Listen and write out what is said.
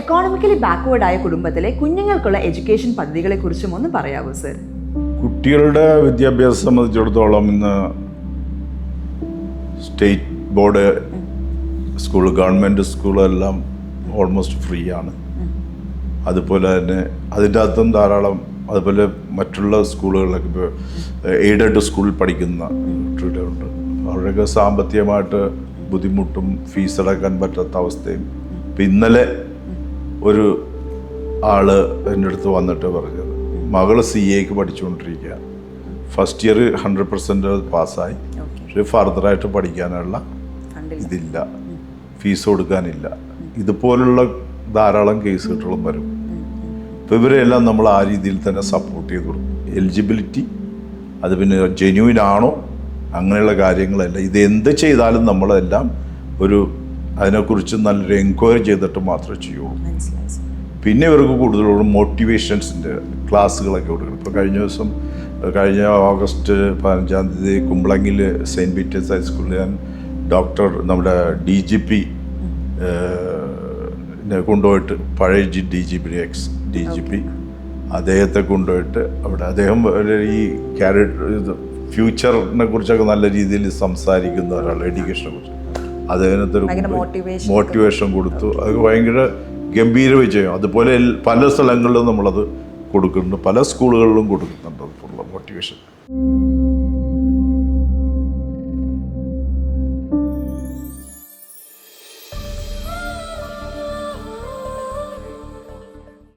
Economically ആയ കുടുംബത്തിലെ കുഞ്ഞുങ്ങൾക്കുള്ള education പദ്ധതികളെ കുറിച്ചും ഒന്ന് പറയാവൂ സർ കുട്ടികളുടെ വിദ്യാഭ്യാസം സംബന്ധിച്ചിടത്തോളം ഇന്ന് സ്റ്റേറ്റ് ബോർഡ് സ്കൂൾ ഗവൺമെന്റ് സ്കൂളെല്ലാം ഓൾമോസ്റ്റ് ഫ്രീ ആണ്. അതുപോലെ തന്നെ അതിന്റെ അർത്ഥം ധാരാളം അതുപോലെ മറ്റുള്ള സ്കൂളുകളിലൊക്കെ ഇപ്പോൾ എയ്ഡഡ് സ്കൂളിൽ പഠിക്കുന്ന കുട്ടികളുണ്ട്. അവരുടെയൊക്കെ സാമ്പത്തികമായിട്ട് ബുദ്ധിമുട്ടും ഫീസ് അടക്കാൻ പറ്റാത്ത അവസ്ഥയും. ഇപ്പം ഇന്നലെ ഒരു ആൾ എന്റെ അടുത്ത് വന്നിട്ട് പറഞ്ഞത് മകൾ സി എക്ക് പഠിച്ചുകൊണ്ടിരിക്കുക. ഫസ്റ്റ് ഇയർ ഹൺഡ്രഡ് പെർസെന്റ് പാസ്സായി. പക്ഷേ ഫർദറായിട്ട് പഠിക്കാനുള്ള ഇതില്ല. ഫീസ് കൊടുക്കാനില്ല. ഇതുപോലുള്ള ധാരാളം കേസുകളും വരും. അപ്പോൾ ഇവരെല്ലാം നമ്മൾ ആ രീതിയിൽ തന്നെ സപ്പോർട്ട് ചെയ്ത് കൊടുക്കും. എലിജിബിലിറ്റി അത് പിന്നെ ജെന്യൂൻ ആണോ? അങ്ങനെയുള്ള കാര്യങ്ങളല്ല. ഇത് എന്ത് ചെയ്താലും നമ്മളെല്ലാം ഒരു അതിനെക്കുറിച്ച് നല്ലൊരു എൻക്വയറി ചെയ്തിട്ട് മാത്രമേ ചെയ്യുള്ളൂ. പിന്നെ ഇവർക്ക് കൂടുതലുള്ള മോട്ടിവേഷൻസിന്റെ ക്ലാസ്സുകളൊക്കെ കൊടുക്കണം. ഇപ്പോൾ കഴിഞ്ഞ ദിവസം കഴിഞ്ഞ ഓഗസ്റ്റ് പതിനഞ്ചാം തീയതി കുമ്പളങ്ങിൽ സെയിന്റ് പീറ്റേഴ്സ് ഹൈസ്കൂളിൽ ഞാൻ ഡോക്ടർ നമ്മുടെ ഡി ജി പി കൊണ്ടുപോയിട്ട് പഴയ G D G P ex D G P അദ്ദേഹത്തെ കൊണ്ടുപോയിട്ട് അവിടെ അദ്ദേഹം ഈ ക്യാരക്ടർ ഫ്യൂച്ചറിനെ കുറിച്ചൊക്കെ നല്ല രീതിയിൽ സംസാരിക്കുന്ന ഒരാൾ എഡ്യൂക്കേഷനെ കുറിച്ച്. അദ്ദേഹത്തിന് മോട്ടിവേഷൻ കൊടുത്തു. അത് ഭയങ്കര ഗംഭീര വിജയം. അതുപോലെ പല സ്ഥലങ്ങളിലും നമ്മളത് കൊടുക്കുന്നുണ്ട്. പല സ്കൂളുകളിലും കൊടുക്കുന്നുണ്ട്. അതുപോലുള്ള മോട്ടിവേഷൻ